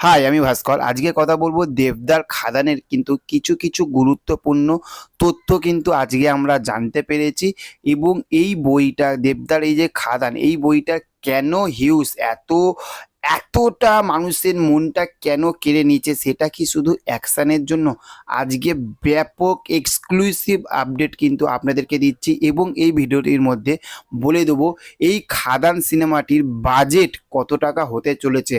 High আমি ভাস্কর। আজকে কথা বলব দেবদার খাদানের কিন্তু কিছু কিছু গুরুত্বপূর্ণ তথ্য কিন্তু আজকে আমরা জানতে পেরেছি এবং এই বইটা, দেবদার এই যে খাদান, এই বইটা কেন হিউজ এত এতটা মানুষের মনটা কেন কেড়ে নিচ্ছে সেটা কি শুধু অ্যাকশানের জন্য? আজকে ব্যাপক এক্সক্লুসিভ আপডেট কিন্তু আপনাদেরকে দিচ্ছি এবং এই ভিডিওটির মধ্যে বলে দেবো, এই খাদান সিনেমাটির বাজেট কত টাকা হতে চলেছে?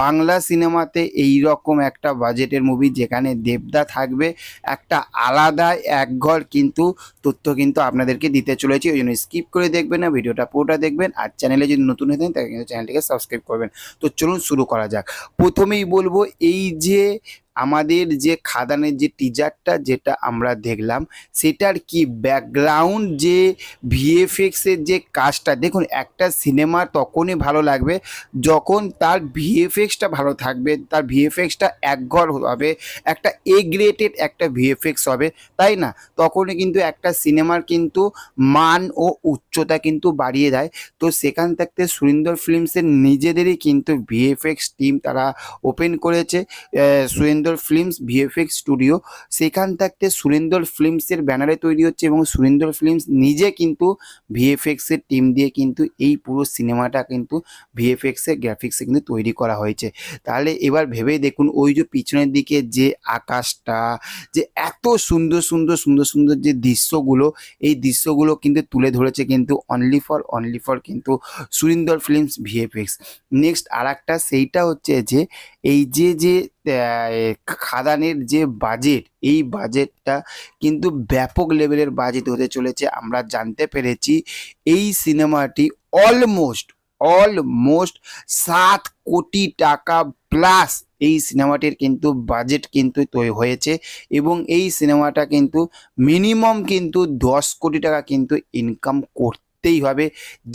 বাংলা সিনেমাতে এই রকম একটা বাজেটের মুভি যেখানে দেবদা থাকবে, একটা আলাদা একঘর কিন্তু তথ্য কিন্তু আপনাদেরকে দিতে চলেছি। ওই জন্য স্কিপ করে দেখবেন না, ভিডিওটা পুরোটা দেখবেন। আর চ্যানেলে যদি নতুন হয়ে থাকেন, তাহলে কিন্তু চ্যানেলটিকে সাবস্ক্রাইব করবেন। তো চলুন শুরু করা যাক। প্রথমেই বলব এই যে আমাদের যে খাদানের যে টিজারটা যেটা আমরা দেখলাম সেটার কি ব্যাকগ্রাউন্ড যে ভিএফএক্সের যে কাজটা? দেখুন একটা সিনেমা তখনই ভালো লাগবে যখন তার ভিএফএক্সটা ভালো থাকবে তার ভিএফএক্সটা একঘর হবে একটা এ গ্রেটেড একটা ভিএফএক্স হবে তাই না? তখনই কিন্তু একটা সিনেমার কিন্তু মান ও উচ্চতা কিন্তু বাড়িয়ে দেয়। তো সেখান থাকতে সুরিন্দর ফিল্মসের নিজেদেরই কিন্তু ভিএফএক্স টিম তারা ওপেন করেছে। আহ, সুরেন্দর ফিল্মস, ভিএফএক্স স্টুডিও সেখান থাকতে সুরেন্দর ফিল্মসের ব্যানারে তৈরি হচ্ছে এবং সুরেন্দর ফিল্মস নিজে কিন্তু ভিএফএক্সের টিম দিয়ে কিন্তু এই পুরো সিনেমাটা কিন্তু ভিএফএক্সের গ্রাফিক্সে কিন্তু তৈরি করা হয়েছে। তাহলে এবার ভেবেই দেখুন, ওই যে পিছনের দিকে যে আকাশটা, যে এত সুন্দর সুন্দর সুন্দর সুন্দর যে দৃশ্যগুলো, এই দৃশ্যগুলো কিন্তু তুলে ধরেছে কিন্তু অনলি ফর অনলি ফর কিন্তু সুরিন্দর ফিল্মস ভিএফএক্স। নেক্সট আর একটা সেইটা হচ্ছে যে, এই যে যে খাদানের যে বাজেট এই বাজেটটা কিন্তু ব্যাপক লেভেলের বাজেট হতে চলেছে। আমরা জানতে পেরেছি এই সিনেমাটি অলমোস্ট অলমোস্ট সাত কোটি টাকা প্লাস এই সিনেমাটির কিন্তু বাজেট কিন্তু তৈরি হয়েছে এবং এই সিনেমাটা কিন্তু মিনিমাম কিন্তু দশ কোটি টাকা কিন্তু ইনকাম করতেই হবে।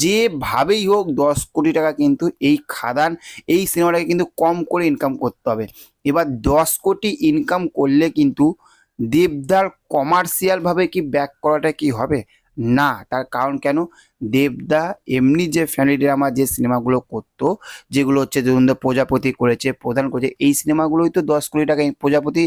যেভাবেই হোক দশ কোটি টাকা কিন্তু এই খাদান, এই সিনেমাটাকে কিন্তু কম করে ইনকাম করতে হবে। এবার দশ কোটি ইনকাম করলে কিন্তু দেবদার কমার্শিয়ালভাবে কি ব্যাক করাটা কি হবে? না, তার কারণ কেন? দেবদা এমনি যে ফ্যামিলি ড্রামা যে সিনেমাগুলো করতো, যেগুলো হচ্ছে ধরুন প্রজাপতি করেছে, প্রধান করেছে, এই সিনেমাগুলোই তো দশ কোটি টাকা, প্রজাপতি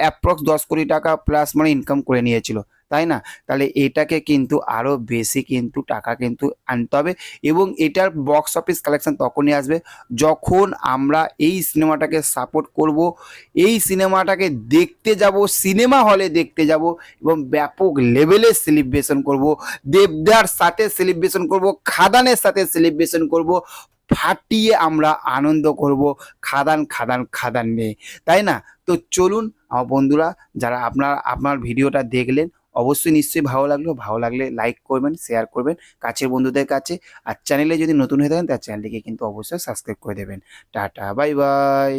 অ্যাপ্রক্স দশ কোটি টাকা প্লাস মানে ইনকাম করে নিয়েছিল। তাই না? তাহলে এটাকে কিন্তু আরও বেশি কিন্তু টাকা কিন্তু আনতে হবে এবং এটার বক্স অফিস কালেকশন তখনই আসবে যখন আমরা এই সিনেমাটাকে সাপোর্ট করব। এই সিনেমাটাকে দেখতে যাব সিনেমা হলে দেখতে যাব এবং ব্যাপক লেভেলে সেলিব্রেশন করব। দেবদার সাথে সেলিব্রেশন করব, খাদানের সাথে সেলিব্রেশন করব, ফাটিয়ে আমরা আনন্দ করব খাদান খাদান খাদান নিয়ে। তাই না? তো চলুন আমার বন্ধুরা, যারা আপনার আপনার ভিডিওটা দেখলেন অবশ্যই নিশ্চয়ই ভালো লাগল। ভালো লাগলে লাইক করবেন শেয়ার করবেন কাছের বন্ধুদের কাছে। আর চ্যানেলে যদি নতুন হয়ে থাকেন, তার চ্যানেলটিকে কিন্তু অবশ্যই সাবস্ক্রাইব করে দেবেন। Tata bye bye